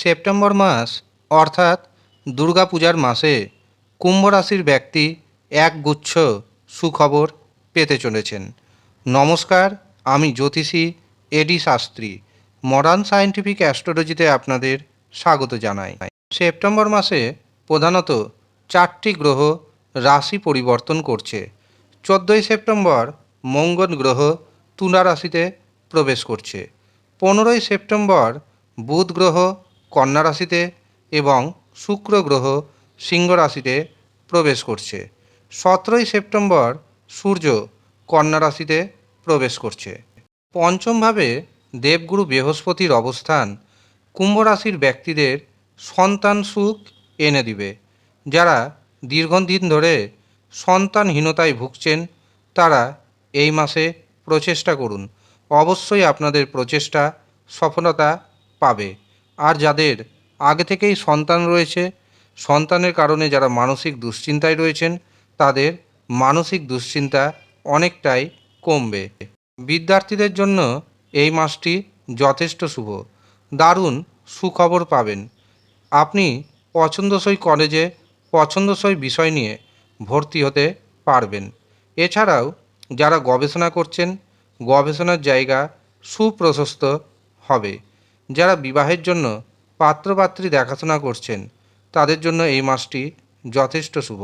September মাস, অর্থাৎ দুর্গাপূজার মাসে কুম্ভ রাশির ব্যক্তি এক গুচ্ছ সুখবর পেতে চলেছেন। নমস্কার, আমি জ্যোতিষী এডি শাস্ত্রী মডার্ন সায়েন্টিফিক অ্যাস্ট্রোলজিতে আপনাদের স্বাগত জানাই। সেপ্টেম্বর মাসে প্রধানত চারটি গ্রহ রাশি পরিবর্তন করছে। চোদ্দোই সেপ্টেম্বর মঙ্গল গ্রহ তুলা রাশিতে প্রবেশ করছে। পনেরোই সেপ্টেম্বর বুধ গ্রহ কন্যা রাশিতে এবং শুক্র গ্রহ সিংহ রাশিতে প্রবেশ করছে। সতেরোই সেপ্টেম্বর সূর্য কন্যা রাশিতে প্রবেশ করছে। পঞ্চমভাবে দেবগুরু বৃহস্পতির অবস্থান কুম্ভ রাশির ব্যক্তিদের সন্তান সুখ এনে দিবে। যারা দীর্ঘদিন ধরে সন্তানহীনতায় ভুগছেন, তারা এই মাসে প্রচেষ্টা করুন। অবশ্যই আপনাদের প্রচেষ্টা সফলতা পাবে। আর যাদের আগে থেকেই সন্তান রয়েছে, সন্তানের কারণে যারা মানসিক দুশ্চিন্তায় রয়েছেন, তাদের মানসিক দুশ্চিন্তা অনেকটাই কমবে। বিদ্যার্থীদের জন্য এই মাসটি যথেষ্ট শুভ। দারুণ সুখবর পাবেন। আপনি পছন্দসই কলেজে পছন্দসই বিষয় নিয়ে ভর্তি হতে পারবেন। এছাড়াও যারা গবেষণা করছেন, গবেষণার জায়গা সুপ্রশস্ত হবে। যারা বিবাহের জন্য পাত্রপাত্রী দেখাশোনা করছেন, তাদের জন্য এই মাসটি যথেষ্ট শুভ।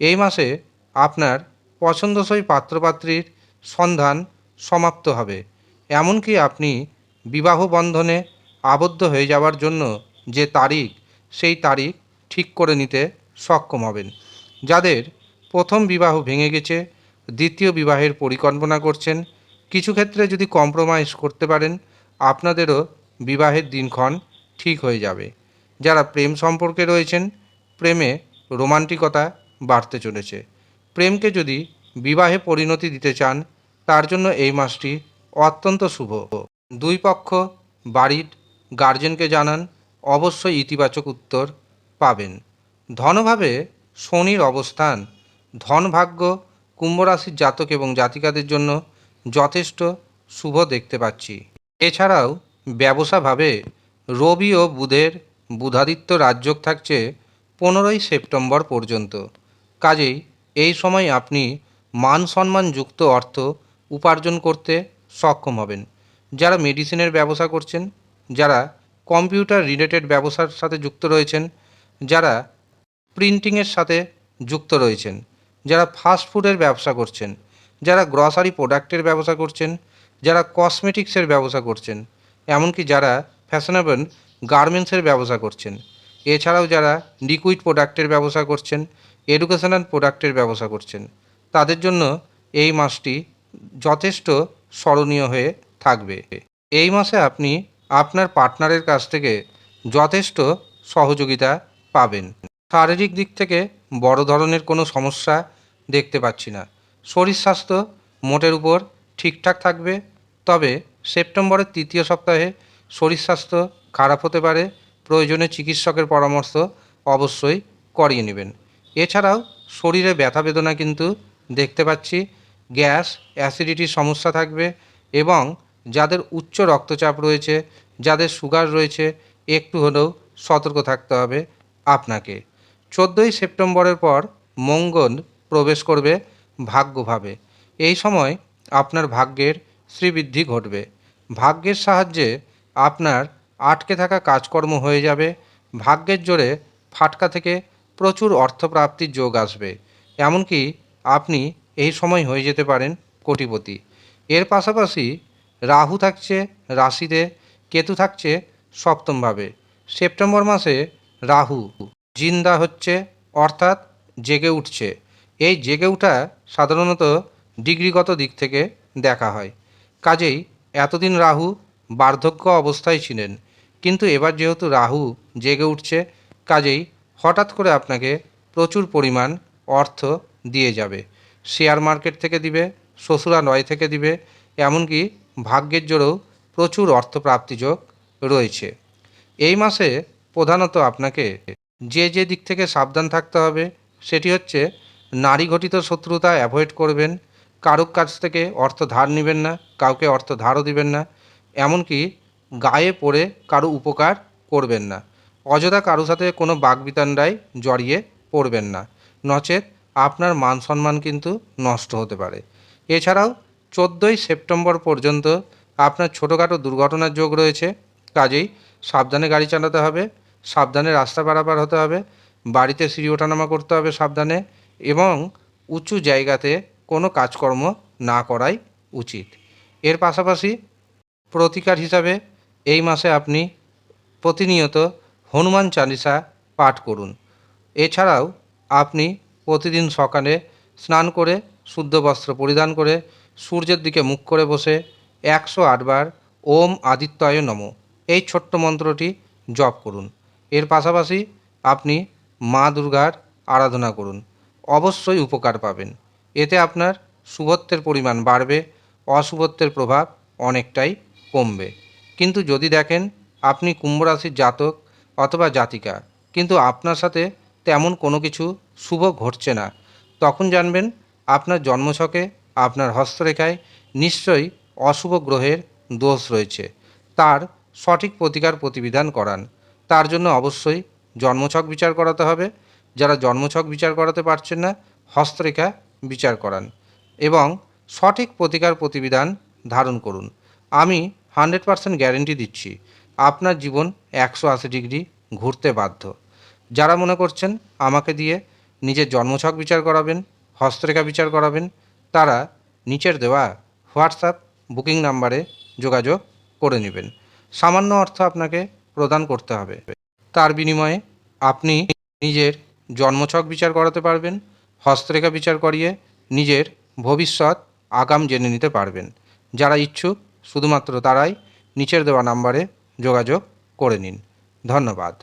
এই মাসে আপনার পছন্দসই পাত্রপাত্রীর সন্ধান সমাপ্ত হবে। এমনকি আপনি বিবাহ বন্ধনে আবদ্ধ হয়ে যাওয়ার জন্য যে তারিখ, সেই তারিখ ঠিক করে নিতে সক্ষম হবেন। যাদের প্রথম বিবাহ ভেঙে গেছে, দ্বিতীয় বিবাহের পরিকল্পনা করছেন, কিছু ক্ষেত্রে যদি কম্প্রোমাইজ করতে পারেন, আপনাদেরও বিবাহের দিনক্ষণ ঠিক হয়ে যাবে। যারা প্রেম সম্পর্কে রয়েছেন, প্রেমে রোমান্টিকতা বাড়তে চলেছে। প্রেমকে যদি বিবাহে পরিণতি দিতে চান, তার জন্য এই মাসটি অত্যন্ত শুভ। দুই পক্ষ বাড়ির গার্জেনকে জানান, অবশ্যই ইতিবাচক উত্তর পাবেন। ধনভাবে শনির অবস্থান। ধনভাগ্য কুম্ভরাশির জাতক এবং জাতিকাদের জন্য যথেষ্ট শুভ দেখতে পাচ্ছি। এছাড়াও ব্যবসাভাবে রবি ও বুধের বুধাদিত্য রাজযোগ থাকছে পনেরোই সেপ্টেম্বর পর্যন্ত। কাজেই এই সময় আপনি মান সম্মানযুক্ত অর্থ উপার্জন করতে সক্ষম হবেন। যারা মেডিসিনের ব্যবসা করছেন, যারা কম্পিউটার রিলেটেড ব্যবসার সাথে যুক্ত রয়েছেন, যারা প্রিন্টিংয়ের সাথে যুক্ত রয়েছেন, যারা ফাস্ট ফুডের ব্যবসা করছেন, যারা গ্রসারি প্রোডাক্টের ব্যবসা করছেন, যারা কসমেটিক্সের ব্যবসা করছেন এমনকি যারা ফ্যাশনেবল গার্মেন্টসের ব্যবসা করছেন। এছাড়াও যারা লিকুইড প্রোডাক্টের ব্যবসা করছেন, এডুকেশনাল প্রোডাক্টের ব্যবসা করছেন, তাদের জন্য এই মাসটি যথেষ্ট স্মরণীয় হয়ে থাকবে। এই মাসে আপনি আপনার পার্টনারের কাছ থেকে যথেষ্ট সহযোগিতা পাবেন। শারীরিক দিক থেকে বড় ধরনের কোনো সমস্যা দেখতে পাচ্ছি না। শরীর স্বাস্থ্য মোটের উপর ঠিকঠাক থাকবে, তবে সেপ্টেম্বরের তৃতীয় সপ্তাহে শরীর স্বাস্থ্য খারাপ হতে পারে প্রয়োজনে চিকিৎসকের পরামর্শ অবশ্যই করিয়ে নেবেন। এছাড়াও শরীরে ব্যথা বেদনা কিন্তু দেখতে পাচ্ছি, গ্যাস অ্যাসিডিটির সমস্যা থাকবে এবং যাদের উচ্চ রক্তচাপ রয়েছে, যাদের সুগার রয়েছে, একটু হলেও সতর্ক থাকতে হবে আপনাকে। চোদ্দোই সেপ্টেম্বরের পর মঙ্গল প্রবেশ করবে ভাগ্যভাবে। এই সময় আপনার ভাগ্যের শ্রীবৃদ্ধি ঘটবে। ভাগ্যের সাহায্যে আপনার আটকে থাকা কাজকর্ম হয়ে যাবে। ভাগ্যের জোরে ফাটকা থেকে প্রচুর অর্থপ্রাপ্তির যোগ আসবে। এমনকি আপনি এই সময় হয়ে যেতে পারেন কোটিপতি। এর পাশাপাশি রাহু থাকছে রাশিতে, কেতু থাকছে সপ্তমভাবে। সেপ্টেম্বর মাসে রাহু জিন্দা হচ্ছে, অর্থাৎ জেগে উঠছে। এই জেগে ওঠা সাধারণত ডিগ্রিগত দিক থেকে দেখা হয়। কাজেই এতদিন রাহু বার্ধক্য অবস্থায় ছিলেন, কিন্তু এবার যেহেতু রাহু জেগে উঠছে, কাজেই হঠাৎ করে আপনাকে প্রচুর পরিমাণ অর্থ দিয়ে যাবে। শেয়ার মার্কেট থেকে দিবে শ্বশুরালয় থেকে দিবে, এমনকি ভাগ্যের জোরেও প্রচুর অর্থপ্রাপ্তি যোগ রয়েছে। এই মাসে প্রধানত আপনাকে যে যে দিক থেকে সাবধান থাকতে হবে, সেটি হচ্ছে নারী ঘটিত শত্রুতা অ্যাভয়েড করবেন কারোর কাছ থেকে অর্থ ধার নেবেন না, কাউকে অর্থ ধারও দিবেন না, এমনকি গায়ে পড়ে কারও উপকার করবেন না। অযথা কারও সাথে কোনো বাগবিতান্ডায় জড়িয়ে পড়বেন না। নচেত আপনার মান সম্মান কিন্তু নষ্ট হতে পারে। এছাড়াও চোদ্দোই সেপ্টেম্বর পর্যন্ত আপনার ছোটোখাটো দুর্ঘটনার যোগ রয়েছে। কাজেই সাবধানে গাড়ি চালাতে হবে, সাবধানে রাস্তা পারাপার হতে হবে, বাড়িতে সিঁড়ি ওঠানামা করতে হবে সাবধানে এবং উঁচু জায়গাতে কোনো কাজকর্ম না করাই উচিত। এর পাশাপাশি প্রতিকার হিসাবে এই মাসে আপনি প্রতিনিয়ত হনুমান চালিসা পাঠ করুন। এছাড়াও আপনি প্রতিদিন সকালে স্নান করে শুদ্ধ বস্ত্র পরিধান করে সূর্যের দিকে মুখ করে বসে একশো আটবার ওম আদিত্যয় নম এই ছোট্ট মন্ত্রটি জপ করুন। এর পাশাপাশি আপনি মা দুর্গার আরাধনা করুন। অবশ্যই উপকার পাবেন। এতে আপনার শুভত্বের পরিমাণ বাড়বে, অশুভত্বের প্রভাব অনেকটাই কমবে। কিন্তু যদি দেখেন, আপনি কুম্ভ রাশির জাতক অথবা জাতিকা, কিন্তু আপনার সাথে তেমন কোনো কিছু শুভ ঘটছে না, তখন জানবেন আপনার জন্মছকে, আপনার হস্তরেখায় নিশ্চয়ই অশুভ গ্রহের দোষ রয়েছে। তার সঠিক প্রতিকার প্রতিবিধান করান। তার জন্য অবশ্যই জন্মছক বিচার করাতে হবে। যারা জন্মছক বিচার করাতে পারছেন না, হস্তরেখা বিচার করান এবং সঠিক প্রতিকার প্রতিবিধান ধারণ করুন। আমি হান্ড্রেড পারসেন্ট গ্যারেন্টি দিচ্ছি, আপনার জীবন একশো আশি ডিগ্রি ঘুরতে বাধ্য। যারা মনে করছেন আমাকে দিয়ে নিজের জন্মছক বিচার করাবেন, হস্তরেখা বিচার করাবেন, তারা নিচের দেওয়া হোয়াটসঅ্যাপ বুকিং নাম্বারে যোগাযোগ করে নেবেন। সামান্য অর্থ আপনাকে প্রদান করতে হবে। তার বিনিময়ে আপনি নিজের জন্মছক বিচার করাতে পারবেন হস্তরেখা বিচার করিয়ে নিজের ভবিষ্যৎ আগাম জেনে নিতে পারবেন। যারা ইচ্ছুক, শুধুমাত্র তারাই নিচের দেওয়া নাম্বারে যোগাযোগ করে নিন। ধন্যবাদ।